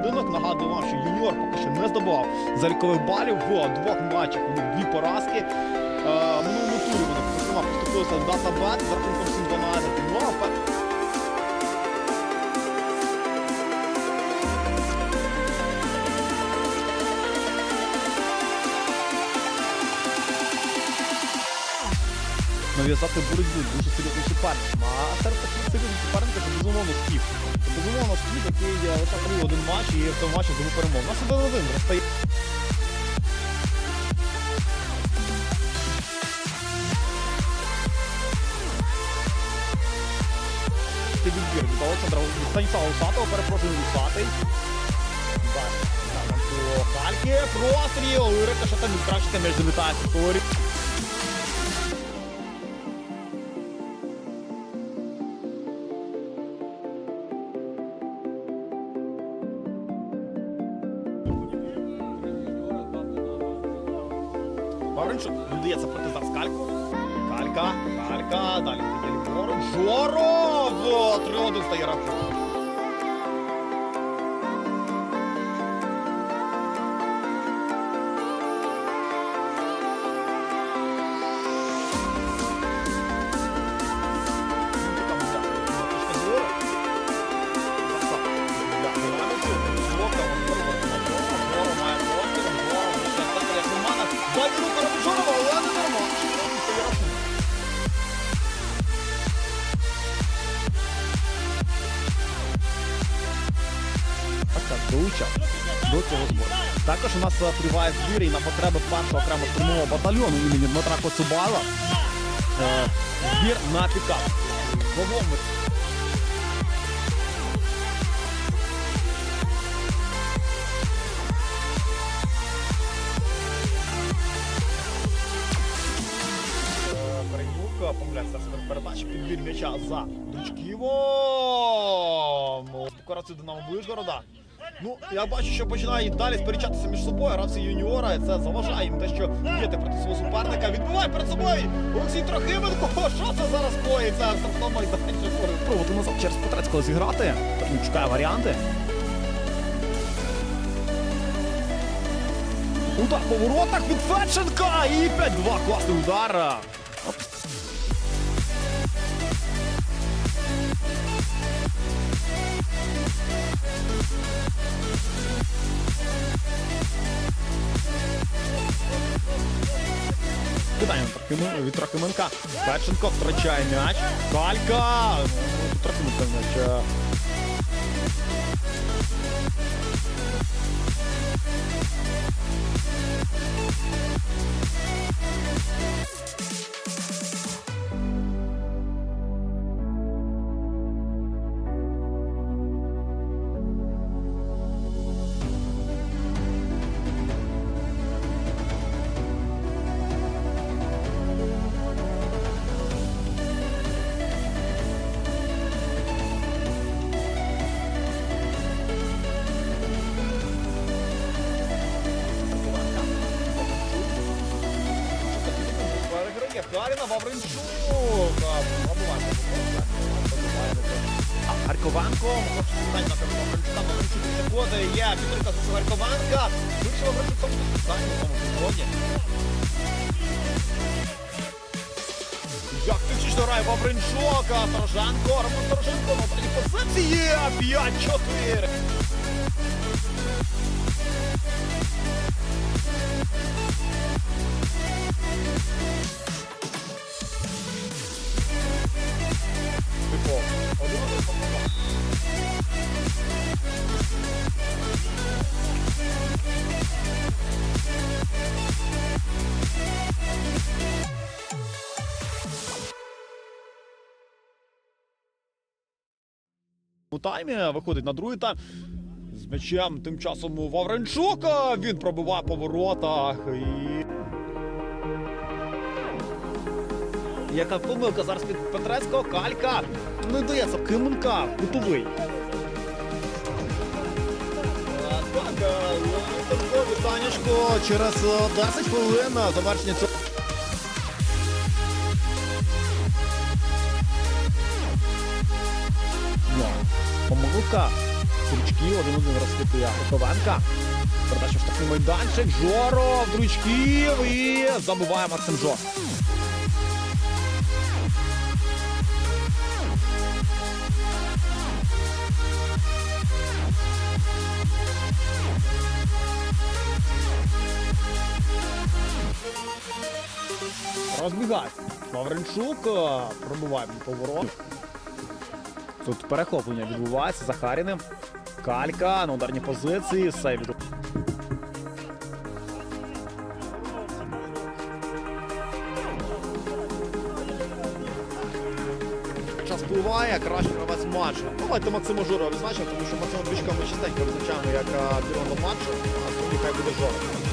поєдинок. Нагадую вам, що юніор поки що не здобував залікових балів в двох матчах. У дві поразки. Е, минулому турі вони зокрема поступилися в Датабет за рахунком 7-12. Ну, а нав'язати боротьбу дуже серйозним суперником. А серед таких серйозних суперників це безумовно скіф. Це безумовно скіф, який лише провів один матч і в цьому матчі здобув перемогу. У нас один один розстає. Відбір від Олександра Станіслава Усатого, перепрошую Усатий. Далі. Хальки, простріл, рикошетом від Кравченка між залітає в колорі. Дається проти зараз Кальку. Калька, Калька, далі. Жоров! 3-1 стає рахунок. Долучав до цього збору. Також у нас е, триває збір і на потреби першого окремо штурмового батальйону імені Дмитра Коцубала. Е, збір на пікап. Помиляється передачі підбір м'яча за Дучківом. Декорацію Динамо Вишгорода. Ну, я бачу, що починає і далі сперечатися між собою гравці юніора, і це заважає їм те, що діяти проти свого суперника. Відбиває перед собою Олексій Трохименко. Що це зараз коїться штрафному майданчику? Пробувати назад через Петрецького зіграти. Він шукає варіанти. Удар по воротах від Федченка і 5-2 класний удар. Від Трохименка. Перченко втрачає м'яч. Калька. Трохименко м'яч. Е, Переграє Харіна Вавринчук. Пробиває. А Харкованко, хоче питання на тебе Вавринчука, заходить, є підтримка з Харкованка. Вийшов Вавринчук в тому тому підході. Як тисячно грає Вавринчук, а Стороженко, Роман Стороженко на третій позиції, 5-4. У таймі виходить на другий тайм. З м'ячем тим часом у Вавренчука. Він пробиває по воротах. І... Яка помилка зараз від Петрецького калька. Не дається Кименка. Кутовий. Так, Луценко, через е, 10 хвилин завершення цього. Помилка Стрічків, один-один розхитує Гриковенка. Передача в штрафний майданчик. Жоров, Дручків і забиває Максим Жор. Розбігається. Лавренчук е, пробиває від поворот. Тут перехоплення відбувається Захаріним. Калька на ударній позиції. Сейв Час впливає, кращий гравець матчу. Давайте Максима Журова відзначимо, тому що Максима Дрючка ми частенько визначаємо як е, героя матчу, а сьогодні хай буде Жора.